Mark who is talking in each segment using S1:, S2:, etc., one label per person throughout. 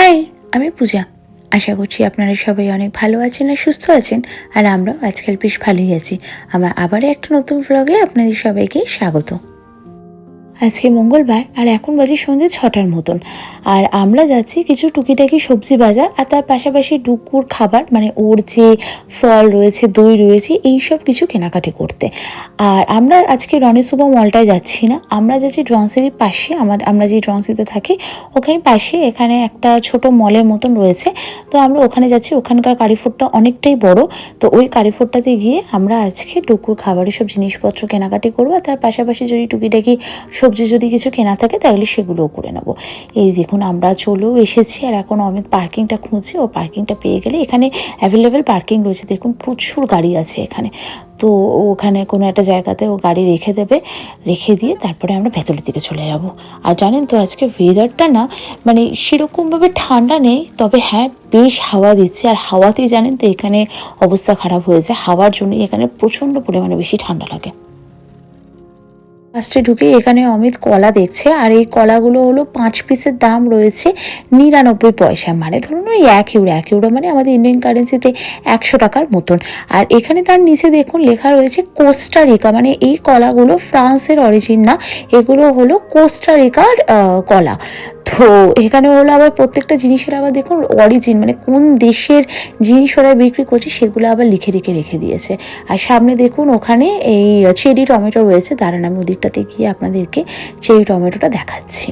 S1: High, আমি পূজা। আশা করছি আপনারা সবাই অনেক ভালো আছেন আর সুস্থ আছেন, আর আমরাও আজকাল বেশ ভালোই আছি। আমার আবার একটা নতুন ব্লগে আপনাদের সবাইকে স্বাগত। আজকে মঙ্গলবার আর এখন বাজে সন্ধ্যে ছটার মতন। আর আমরা যাচ্ছি কিছু টুকিটাকি সবজি বাজার আর তার পাশাপাশি ডুকুর খাবার মানে ওর যে ফল রয়েছে, দই রয়েছে এই সব কিছু কেনাকাটি করতে। আর আমরা আজকে রনেশুভ মলটায় যাচ্ছি না। আমরা যাচ্ছি ড্রংসেরির পাশে। আমাদের আমরা যে ড্রংসিতে থাকি, ওখানে পাশে এখানে একটা ছোট মলের মতন রয়েছে। তো আমরা ওখানে যাচ্ছি। ওখানকার কারিফুডটা অনেকটাই বড়। তো ওই কারিফুডটাতে গিয়ে আমরা আজকে ডুকুর খাবারের সব জিনিসপত্র কেনাকাটি করব। আর তার পাশাপাশি যদি টুকিটাকি সবজি যদি কিছু কেনা থাকে, তাহলে সেগুলোও করে নেব। এই দেখুন, আমরা চলেও এসেছি আর এখন অমিত পার্কিংটা খুঁজছি। ও পার্কিংটা পেয়ে গেলে এখানে অ্যাভেলেবেল পার্কিং রয়েছে। দেখুন, প্রচুর গাড়ি আছে এখানে। তো ওখানে কোনো একটা জায়গাতে ও গাড়ি রেখে দেবে। রেখে দিয়ে তারপরে আমরা ভেতরের দিকে চলে যাব। আর জানেন তো, আজকে ওয়েদারটা না মানে সেরকমভাবে ঠান্ডা নেই, তবে হ্যাঁ বেশ হাওয়া দিচ্ছে। আর হাওয়াতেই জানেন তো, এখানে অবস্থা খারাপ হয়েছে। হাওয়ার জন্য এখানে প্রচণ্ড পরিমাণে বেশি ঠান্ডা লাগে। ফার্স্টে ঢুকে এখানে অমিত কলা দেখছে, আর এই কলাগুলো হলো পাঁচ পিসের দাম রয়েছে নিরানব্বই পয়সা। মানে ধরুন ওই এক ইউরো এক ইউরো মানে আমাদের ইন্ডিয়ান কারেন্সিতে একশো টাকার মতন। আর এখানে তার নিচে দেখুন লেখা রয়েছে কোস্টারিকা মানে এই কলাগুলো ফ্রান্সের অরিজিন না, এগুলো হলো কোস্টারিকার কলা। তো এখানে হলো আবার প্রত্যেকটা জিনিসের আবার দেখুন অরিজিন মানে কোন দেশের জিনিস ওরা বিক্রি করছে সেগুলো আবার লিখে লিখে রেখে দিয়েছে। আর সামনে দেখুন ওখানে এই চেরি টমেটো রয়েছে দাঁড়ান আমি ওদিকটাতে গিয়ে আপনাদেরকে চেরি টমেটোটা দেখাচ্ছি।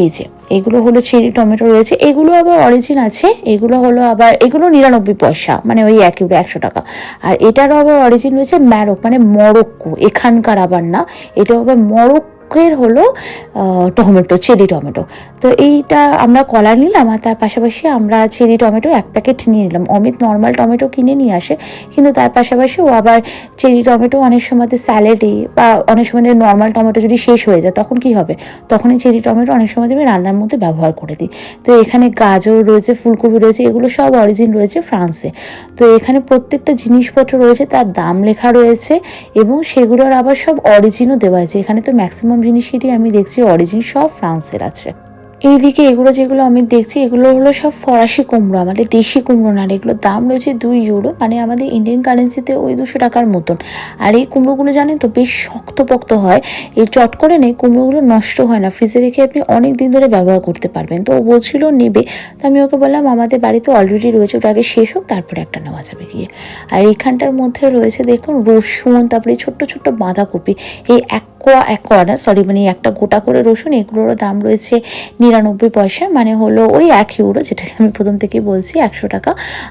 S1: এই যে, এগুলো হলো চেরি টমেটো রয়েছে, এগুলো আবার অরিজিন আছে, এগুলো হলো আবার, এগুলো নিরানব্বই পয়সা মানে ওই এক ইউরো একশো টাকা। আর এটারও আবার অরিজিন রয়েছে ম্যারক মানে মরক্কো, এখানকার আবার না এটা আবার মরক্কোর হলো টমেটো, চেরি টমেটো। তো এইটা আমরা কলা নিলাম আর তার পাশাপাশি আমরা চেরি টমেটো এক প্যাকেট নিয়ে নিলাম। অমিত নর্মাল টমেটো কিনে নিয়ে আসে, কিন্তু তার পাশাপাশি ও আবার চেরি টমেটো অনেক সময় স্যালাডে বা অনেক সময় নর্মাল টমেটো যদি শেষ হয়ে যায়, তখন কি হবে? তখন এই চেরি টমেটো অনেক সময় আমি রান্নার মধ্যে ব্যবহার করে দিই। তো এখানে গাজর রয়েছে, ফুলকপি রয়েছে, এগুলো সব অরিজিন রয়েছে ফ্রান্সে। তো এখানে প্রত্যেকটা জিনিসপত্র রয়েছে, তার দাম লেখা রয়েছে এবং সেগুলোর আবার সব অরিজিনও দেওয়া আছে। এখানে তো ম্যাক্সিমাম জিনিসেরই আমি দেখছি অরিজিন সব ফ্রান্সের আছে। এইদিকে এগুলো যেগুলো আমি দেখছি, এগুলো হলো সব ফরাসি কুমড়ো, আমাদের দেশি কুমড়ো না এগুলোর দাম রয়েছে দুই ইউরো মানে আমাদের ইন্ডিয়ান কারেন্সিতে ওই দুশো টাকার মতন। আর এই কুমড়োগুলো জানেন তো, বেশ শক্তপোক্ত হয়। এই চট করে নেই, কুমড়োগুলো নষ্ট হয় না। ফ্রিজে রেখে আপনি অনেক দিন ধরে ব্যবহার করতে পারবেন। তো ও বলছিল, নেবে। তো আমি ওকে বললাম, আমাদের বাড়িতে অলরেডি রয়েছে, ওটা আগে শেষ হোক, তারপরে একটা নেওয়া যাবে গিয়ে। আর এইখানটার মধ্যে রয়েছে, দেখুন, রসুন, তারপরে ছোট্ট ছোট্ট বাঁধাকপি। এই এক কোয়া এক কোয়া না সরি মানে একটা গোটা করে রসুন, এগুলোরও দাম রয়েছে নিরানব্বই পয়সা মানে হলো ওই এক ইউরো, যেটাকে আমি প্রথম থেকেই বলছি, একশো টাকা।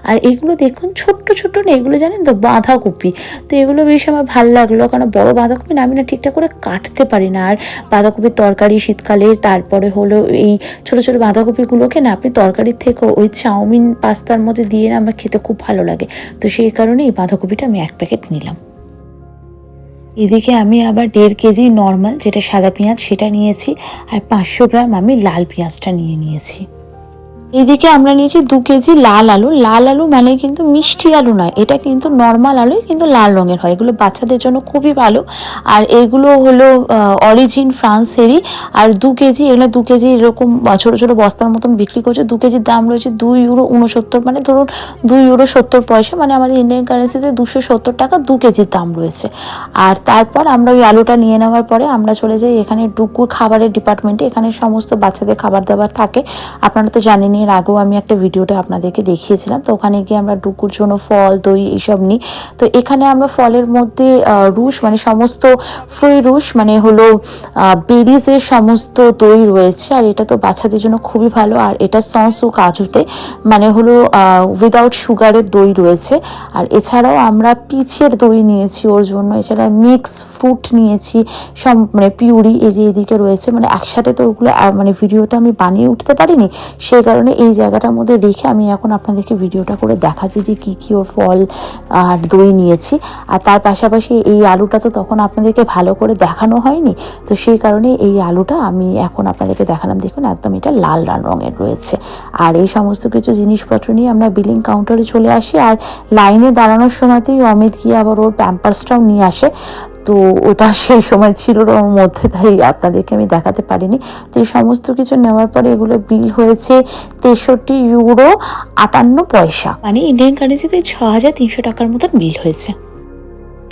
S1: আর এগুলো দেখুন, ছোট্ট ছোট্ট না এগুলো জানেন তো, বাঁধাকপি। তো এগুলো বেশ আমার ভালো লাগল কারণ বড় বাঁধাকপি না, আমি না ঠিকঠাক করে কাটতে পারি না। আর বাঁধাকপির তরকারি শীতকালে, তারপরে হলো এই ছোট ছোট বাঁধাকপিগুলোকে না, আপনি তরকারির থেকে ওই চাউমিন পাস্তার মধ্যে দিয়ে না, আমার খেতে খুব ভালো লাগে। তো সেই কারণে এই বাঁধাকপিটা আমি এক প্যাকেট নিলাম। এদিকে আমি আবার দেড় কেজি নর্মাল যেটা সাদা পেঁয়াজ সেটা নিয়েছি, আর পাঁচশো গ্রাম আমি লাল পেঁয়াজটা নিয়ে নিয়েছি। এদিকে আমরা নিয়েছি দু কেজি লাল আলু। লাল আলু মানে কিন্তু মিষ্টি আলু নয়, এটা কিন্তু নর্মাল আলুই কিন্তু লাল রঙের হয়। এগুলো বাচ্চাদের জন্য খুবই ভালো। আর এগুলো হলো অরিজিন ফ্রান্সেরই। আর দু কেজি, এগুলো দু কেজি এরকম ছোটো ছোটো বস্তার মতন বিক্রি করছে। দু কেজির দাম রয়েছে দুই ইউরো উনসত্তর। মানে ধরুন দুই ইউরো সত্তর পয়সা। মানে আমাদের ইন্ডিয়ান কারেন্সিতে দুশো সত্তর টাকা দু কেজির দাম রয়েছে। আর তারপর আমরা ওই আলুটা নিয়ে নেওয়ার পরে আমরা চলে যাই এখানে ডুকুর খাবারের ডিপার্টমেন্টে এখানে সমস্ত বাচ্চাদের খাবার দাবার থাকে। আপনারা তো জানেনই এর আগেও আমি একটা ভিডিওটা আপনাদেরকে দেখিয়েছিলাম। তো ওখানে গিয়ে আমরা ডুকুর জন্য ফল, দই এইসব নিই। তো এখানে আমরা ফলের মধ্যে রুশ মানে সমস্ত ফ্রুই রুশ মানে হলো বেরিজের সমস্ত দই রয়েছে। আর এটা তো বাচ্চাদের জন্য খুবই ভালো। আর এটা সস কাজুতে মানে হলো উইদাউট সুগারের দই রয়েছে। আর এছাড়াও আমরা পিচের দই নিয়েছি ওর জন্য। এছাড়া মিক্স ফ্রুট নিয়েছি সব মানে পিউরি এই যে এদিকে রয়েছে। মানে একসাথে তো ওগুলো মানে ভিডিওটা আমি বানিয়ে উঠতে পারিনি। সেই কারণে এই জায়গাটার মধ্যে রেখে আমি এখন আপনাদেরকে ভিডিওটা করে দেখাচ্ছি যে কী কী ওর ফল, আর দই নিয়েছি। আর তার পাশাপাশি এই আলুটা তো তখন আপনাদেরকে ভালো করে দেখানো হয়নি। তো সেই কারণে এই আলুটা আমি এখন আপনাদেরকে দেখালাম। দেখুন, একদম এটা লাল লাল রঙের রয়েছে। আর এই সমস্ত কিছু জিনিসপত্র নিয়ে আমরা বিলিং কাউন্টারে চলে আসি। আর লাইনে দাঁড়ানোর সময়তেই অমিত গিয়ে আবার ওর প্যাম্পার্সটাও নিয়ে আসে। তো ওটা সেই সময় ছিল ওর মধ্যে, তাই আপনাদেরকে আমি দেখাতে পারিনি। তো এই সমস্ত কিছু নেওয়ার পরে এগুলো বিল হয়েছে তেষট্টি ইউরো আটান্ন পয়সা। মানে ইন্ডিয়ান কারেন্সিতে ছ হাজার তিনশো টাকার মতন বিল হয়েছে।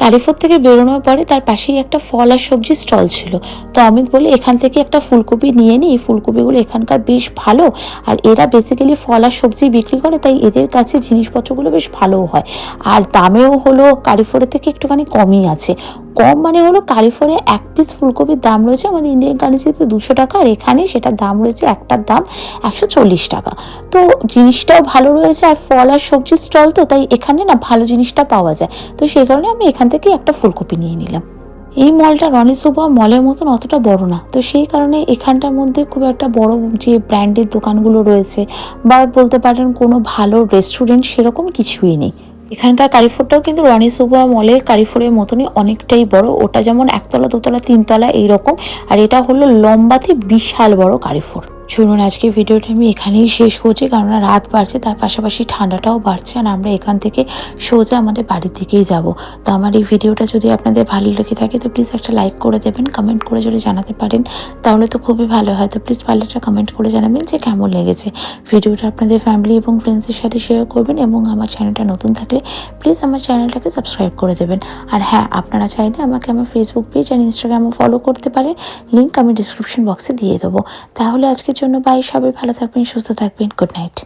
S1: কালিফোর থেকে বেরোনোর পরে তার পাশেই একটা ফল আর সবজির স্টল ছিল। তো অমিত বলে এখান থেকে একটা ফুলকপি নিয়ে নিই ফুলকপিগুলো এখানকার বেশ ভালো। আর এরা বেসিক্যালি ফল আর সবজি বিক্রি করে, তাই এদের কাছে জিনিসপত্রগুলো বেশ ভালোও হয়। আর দামেও হলো কারিফোরের থেকে একটুখানি কমই আছে। কম মানে হলো কারিফোরে এক পিস ফুলকপির দাম রয়েছে আমাদের ইন্ডিয়ান কারেন্সিতে দুশো টাকা, আর এখানে সেটার দাম রয়েছে একটার দাম একশো চল্লিশ টাকা। তো জিনিসটাও ভালো রয়েছে আর ফল আর সবজির স্টল তো, তাই এখানে না ভালো জিনিসটা পাওয়া যায়। তো সেই কারণে আমি এখান থেকে একটা ফুলকপি নিয়ে নিলাম। এই মলটা রনি সুবা মলের মতন অতটা বড় না। তো সেই কারণে এখানটার মধ্যে খুব একটা বড় যে ব্র্যান্ডের দোকানগুলো রয়েছে বা বলতে পারেন কোনো ভালো রেস্টুরেন্ট সেরকম কিছুই নেই। এখানকার কারিফোরটাও কিন্তু রনি সুবা মলের কারিফোরের মতনই অনেকটাই বড়। ওটা যেমন একতলা, দোতলা, তিনতলা এইরকম। আর এটা হলো লম্বাতে বিশাল বড় কারিফোর। চলুন আজকে ভিডিওটা আমি এখানেই শেষ করছি কারণ রাত বাড়ছে, তার পাশাপাশি ঠান্ডাটাও বাড়ছে আর আমরা এখান থেকে সোজা আমাদের বাড়ির দিকেই যাব। তো আমার এই ভিডিওটা যদি আপনাদের ভালো লেগে থাকে, তো প্লিজ একটা লাইক করে দেবেন কমেন্ট করে যদি জানাতে পারেন, তাহলে তো খুবই ভালো হয়। তো প্লিজ পারলে একটা কমেন্ট করে জানাবেন যে কেমন লেগেছে। ভিডিওটা আপনাদের ফ্যামিলি এবং ফ্রেন্ডসের সাথে শেয়ার করবেন এবং আমার চ্যানেলটা নতুন থাকলে প্লিজ আমার চ্যানেলটাকে সাবস্ক্রাইব করে দেবেন। আর হ্যাঁ আপনারা চাইলে আমাকে আমার ফেসবুক পেজ আর ইনস্টাগ্রামও ফলো করতে পারেন লিঙ্ক আমি ডিসক্রিপশন বক্সে দিয়ে দেবো। তাহলে আজকের জন্য বাই সবাই ভালো থাকবেন সুস্থ থাকবেন। Good night